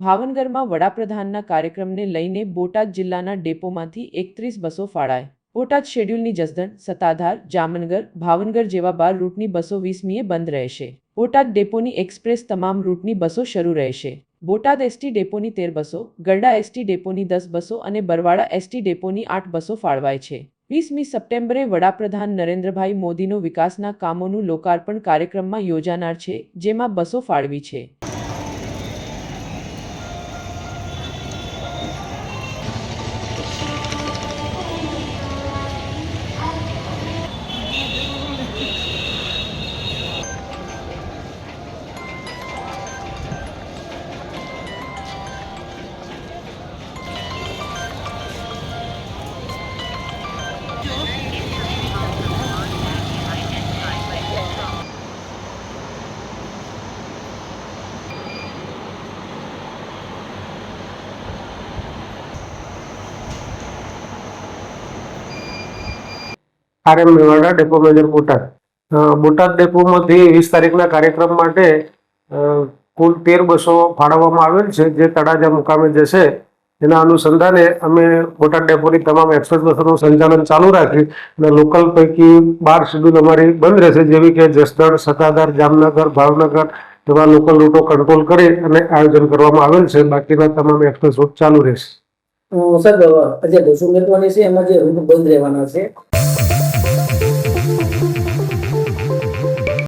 ભાવનગરમાં વડાપ્રધાનના કાર્યક્રમને લઈને બોટાદ જિલ્લાના ડેપોમાંથી એકત્રીસ બસો ફાળાય બોટાદ શેડ્યુલની જસદણ, સત્તાધાર, જામનગર, ભાવનગર જેવા બાર રૂટની બસો વીસમીએ બંધ રહેશે. બોટાદ ડેપોની એક્સપ્રેસ તમામ રૂટની બસો શરૂ રહેશે. બોટાદ એસટી ડેપોની તેર બસો, ગરડા એસટી ડેપોની દસ બસો અને બરવાડા એસટી ડેપોની આઠ બસો ફાળવાય છે. વીસમી સપ્ટેમ્બરે વડાપ્રધાન નરેન્દ્રભાઈ મોદીનો વિકાસના કામોનું લોકાર્પણ કાર્યક્રમમાં યોજાનાર છે, જેમાં બસો ફાળવી છે. R M Mewada depot manager Botad. Botad ડેપોમાંથી વીસ તારીખના કાર્યક્રમ માટે કુલ તેર બસો ફાળવવામાં આવેલ છે, જે તળાજા મુકામે જશે. એના અનુસંધાને અમે બોટાદ ડેપોની તમામ એક્સપ્રેસ બસોનું સંચાલન ચાલુ રાખ્યું અને લોકલ પૈકી બાર શેડ્યુલ અમારી બંધ રહેશે, જેવી કે જસદણ સત્તાધાર જામનગર, ભાવનગર એવા લોકલ રૂટો કંટ્રોલ કરી અને આયોજન કરવામાં આવેલ છે. બાકીના તમામ એક્સપ્રેસ રૂટ ચાલુ રહેશે. સર આજે બસો મેળવાની છે, એમાં જે રૂટ બંધ રહેવાના છે.